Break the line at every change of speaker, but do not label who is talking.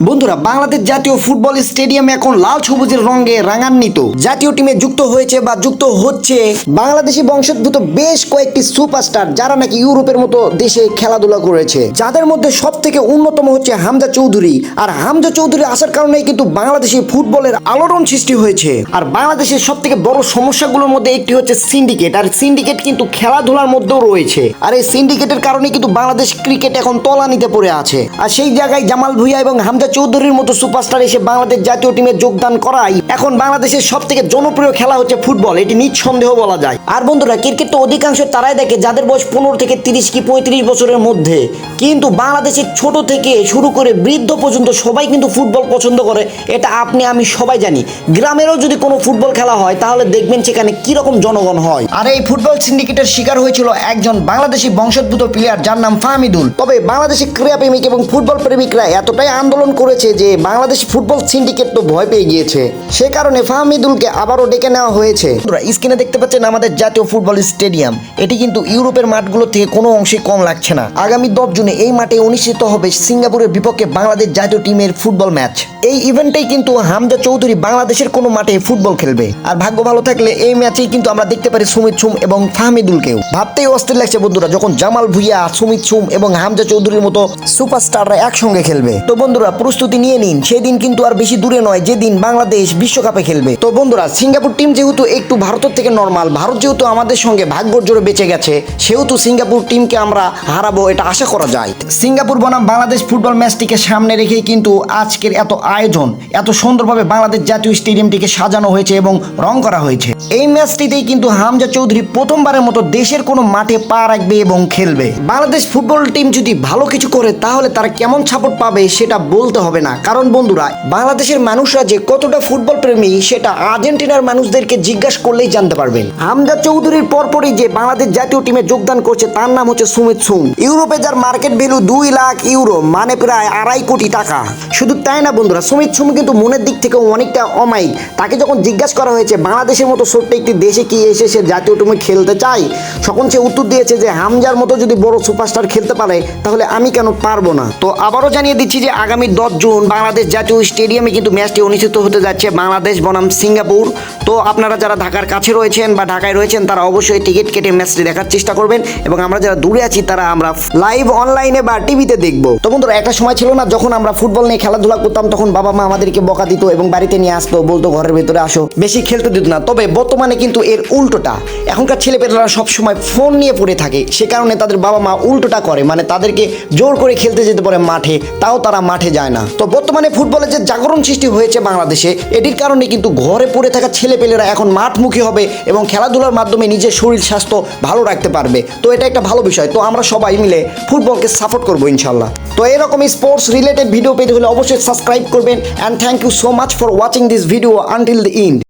বন্ধুরা, বাংলাদেশ জাতীয় football stadium এখন লাল সবুজের রঙে রাঙান্বিত। জাতীয় টিমে যুক্ত হয়েছে বা যুক্ত হচ্ছে বাংলাদেশি বংশোদ্ভূত বেশ কয়েকটি সুপারস্টার যারা নাকি ইউরোপের মতো দেশে খেলাধুলা করেছে। যাদের মধ্যে সব থেকে অন্যতম হচ্ছে হামজা চৌধুরী। আর হামজা চৌধুরী আসার কারণে কিন্তু বাংলাদেশি ফুটবলের আলোড়ন সৃষ্টি হয়েছে। আর বাংলাদেশের সব থেকে বড় সমস্যাগুলোর মধ্যে একটি হচ্ছে সিন্ডিকেট। আর সিন্ডিকেট কিন্তু খেলাধুলার মধ্যেও রয়েছে। আর এই সিন্ডিকেটের কারণে কিন্তু বাংলাদেশ ক্রিকেট এখন তলানিতে পড়ে আছে। আর সেই জায়গায় জামাল ভুইয়া এবং হামজা চৌধুরীর মতো সুপারস্টার এসে বাংলাদেশ জাতীয় টিমে যোগদান করাই এখন বাংলাদেশের সব থেকে জনপ্রিয় খেলা হচ্ছে ফুটবল, এটি নিঃসন্দেহ বলা যায়। আর বন্ধুরা ক্রিকেট তো অধিকাংশ তারাই দেখে যাদের বয়স পনেরো থেকে তিরিশ কি পঁয়ত্রিশ বছরের মধ্যে। কিন্তু বাংলাদেশের ছোট থেকে শুরু করে বৃদ্ধ পর্যন্ত সবাই কিন্তু ফুটবল পছন্দ করে, এটা আপনি, আমি সবাই জানি। গ্রামেরও যদি কোনো ফুটবল খেলা হয়, তাহলে দেখবেন সেখানে কীরকম জনগণ হয়। আর এই ফুটবল সিন্ডিকেটের শিকার হয়েছিল একজন বাংলাদেশি বংশোদ্ভূত প্লেয়ার যার নাম ফাহমিদুল। তবে বাংলাদেশি ক্রীড়া প্রেমিক এবং ফুটবল প্রেমিকরা এতটাই আন্দোলন করেছে যে বাংলাদেশি ফুটবল সিন্ডিকেট তো ভয় পেয়ে গিয়েছে। সে কারণে ফাহমিদুলকে আবারও ডেকে নেওয়া হয়েছে। স্ক্রিনে দেখতে পাচ্ছেন আমাদের জাতীয় ফুটবল স্টেডিয়াম। এটি কিন্তু ইউরোপের মাঠগুলো থেকে কোনো অংশে কম লাগছে না। আগামী দশ জুনে এই মাঠে অনুষ্ঠিত হবে সিঙ্গাপুরের বিপক্ষে বাংলাদেশ জাতীয় টিমের ফুটবল ম্যাচ। এই ইভেন্টেই কিন্তু হামজা চৌধুরী বাংলাদেশের কোনো মাঠে ফুটবল খেলবে। আর ভাগ্য ভালো থাকলে এই ম্যাচেই কিন্তু আমরা দেখতে পারি সুমিত সুম এবং ফাহমিদুলকেও। ভাবতেই অস্থির লাগছে বন্ধুরা, যখন জামাল ভুইয়া, সুমিত সুম এবং হামজা চৌধুরীর মতো সুপারস্টাররা একসঙ্গে খেলবে। তো বন্ধুরা প্রস্তুতি নিয়ে নিন। সেই দিন কিন্তু আর বেশি দূরে নয়, যেদিন বাংলাদেশ বিশ্বকাপে খেলবে। তো বন্ধুরা, সিঙ্গাপুর টিম যেহেতু একটু ভারতের থেকে নর্মাল ভারত যেহেতু আমাদের সঙ্গে ভাগ্যর জোরে বেঁচে গেছে, সেহেতু সিঙ্গাপুর টিমকে আমরা হারাবো এটা আশা করা যায়। সিঙ্গাপুর বনাম বাংলাদেশ ফুটবল ম্যাচটিকে সামনে রেখেই কিন্তু আজকের এত আয়োজন, এত সুন্দরভাবে বাংলাদেশ জাতীয় স্টেডিয়ামটিকে সাজানো হয়েছে এবং রং করা হয়েছে। এই ম্যাচটিতেই কিন্তু হামজা চৌধুরী প্রথমবারের মতো দেশের কোনো মাঠে পা রাখবে এবং খেলবে। বাংলাদেশ ফুটবল টিম যদি ভালো কিছু করে, তাহলে তারা কেমন সাপোর্ট পাবে সেটা বলতে হবে না। কারণ বন্ধুরা, বাংলাদেশের মানুষরা যে কতটা ফুটবল প্রেমী, সেটা আর্জেন্টিনার মানুষদেরকে জিজ্ঞাসা করলেই জানতে পারবেন। হামজা চৌধুরীর পরপরই যে বাংলাদেশ জাতীয় টিমে যোগদান করছে, তার নাম হচ্ছে সুমিত সুং ইউরোপে যার মার্কেট ভ্যালু দুই লাখ ইউরো মানে প্রায় আড়াই কোটি টাকা। শুধু তাই না বন্ধুরা, সুমিত সুং কিন্তু মনের দিক থেকে অনেকটা অমায়িক। তাকে যখন জিজ্ঞাসা করা হয়েছে, বাংলাদেশের মতো ছোট্ট একটি দেশে কি এসে সে জাতীয় টিমে খেলতে চায়? তখন সে উত্তর দিয়েছে যে, হামজার মতো যদি বড় সুপারস্টার খেলতে পারে, তাহলে আমি কেন পারব না? তো আবারও জানিয়ে দিচ্ছি যে, আগামী দশ জুন বাংলাদেশ জাতীয় স্টেডিয়ামে কিন্তু ম্যাচটি অনুষ্ঠিত হতে যাচ্ছে বাংলাদেশ, বনাম, সিঙ্গাপুর। তো আপনারা যারা ঢাকার কাছে রয়েছেন বা ঢাকায় রয়েছেন, তারা অবশ্যই টিকিট কেটে ম্যাচটি দেখার চেষ্টা করবেন এবং আমরা যারা দূরে আছি, তারা আমরা লাইভ অনলাইনে বা টিভিতে দেখব। তো বন্ধুরা, একটা সময় ছিল না, যখন আমরা ফুটবল নিয়ে খেলাধুলা করতাম, তখন বাবা মা আমাদেরকে বকা দিত এবং বাড়িতে নিয়ে আসতো, বলতো, ঘরের ভেতরে আসো। বেশি খেলতে দিত না। তবে বর্তমানে কিন্তু এর উল্টোটা। এখনকার ছেলেপেলেরা সবসময় ফোন নিয়ে পড়ে থাকে। সে কারণে তাদের বাবা মা উল্টোটা করে। মানে তাদেরকে জোর করে খেলতে যেতে পারে মাঠে। তাও তারা মাঠে যায় না। তো বর্তমানে ফুটবলের যে জাগরণ সৃষ্টি হয়েছে বাংলাদেশে, এটির কারণে কিন্তু ঘরে পড়ে থাকা ছেলেপেলেরা এখন মাঠমুখী হবে এবং খেলাধুলার মাধ্যমে নিজের শরীর, স্বাস্থ্য ভালো রাখতে পারবে। তো এটা একটা ভালো বিষয়। তো আমরা সবাই মিলে ফুটবলকে সাপোর্ট করব ইনশাল্লাহ। তো এরকম স্পোর্টস রিলেটেড ভিডিও পেতে হলে অবশ্যই সাবস্ক্রাইব করবেন and thank you so much for watching this video until the end